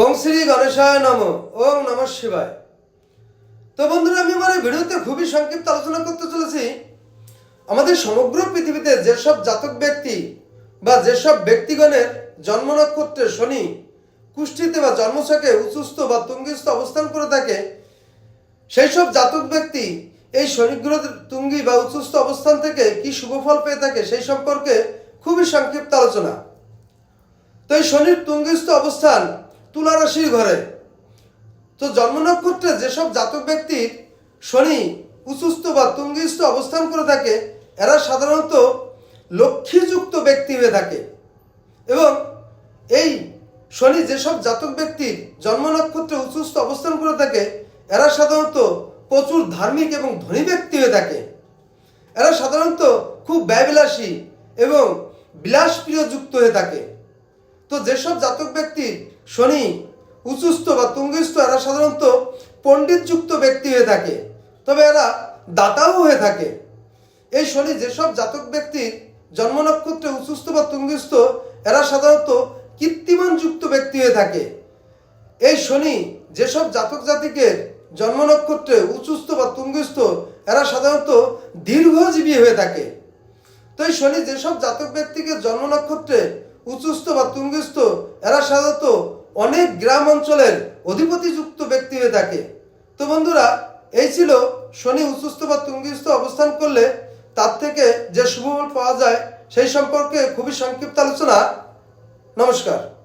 ওম শ্রী গণেশায় নম, ওম নম শিবায়। তো বন্ধুরা, আমি আমার ভিডিওতে খুবই সংক্ষিপ্ত আলোচনা করতে চলেছি। আমাদের সমগ্র পৃথিবীতে যেসব জাতক ব্যক্তি বা যেসব ব্যক্তিগণের জন্ম নক্ষত্রে শনি কুষ্ঠিতে বা জন্মছকে উচ্চস্থ বা তুঙ্গিস্থ অবস্থান করে থাকে সেই সব জাতক ব্যক্তি এই শনিগ্রহ তুঙ্গি বা উচ্চস্থ অবস্থান থেকে কি শুভফল পেয়ে থাকে সেই সম্পর্কে খুবই সংক্ষিপ্ত আলোচনা। তো এই শনির তুঙ্গিস্থ অবস্থান তুলা রাশির ঘরে। তো জন্ম নক্ষত্রে যেসব জাতক ব্যক্তির শনি উচুস্থ বা তুঙ্গিস্থ অবস্থান করে থাকে, এরা সাধারণত লক্ষ্মীযুক্ত ব্যক্তি হয়ে থাকে। এবং এই শনি যেসব জাতক ব্যক্তির জন্ম নক্ষত্রে উচুস্থ অবস্থান করে থাকে, এরা সাধারণত প্রচুর ধার্মিক এবং ধনী ব্যক্তি হয়ে থাকে। এরা সাধারণত খুব ব্যয়বিলাসী এবং বিলাসপ্রিয় যুক্ত হয়ে থাকে। তো যেসব জাতক ব্যক্তি শনি উচুস্থ বা তুঙ্গিস্থ এরা সাধারণত পণ্ডিতযুক্ত ব্যক্তি হয়ে থাকে। তবে এরা দাতাও হয়ে থাকে। এই শনি যেসব জাতক ব্যক্তির জন্ম নক্ষত্রে উচুস্থ বা তুঙ্গিস্থ, এরা সাধারণত কীর্তিমান যুক্ত ব্যক্তি হয়ে থাকে। এই শনি যেসব জাতক জাতিকের জন্ম নক্ষত্রে উচুস্থ বা তুঙ্গিস্থ, এরা সাধারণত দীর্ঘজীবী হয়ে থাকে। তো এই শনি যেসব জাতক ব্যক্তিকে জন্ম নক্ষত্রে উচ্চস্থ বা তুঙ্গস্থ, এরা সাধারণত অনেক গ্রাম অঞ্চলের অধিপতিযুক্ত ব্যক্তি হয়ে থাকে। তো বন্ধুরা, এই ছিল শনি উচ্চস্থ বা তুঙ্গিস্থ অবস্থান করলে তার থেকে যে শুভফল পাওয়া যায় সেই সম্পর্কে খুবই সংক্ষিপ্ত আলোচনা। নমস্কার।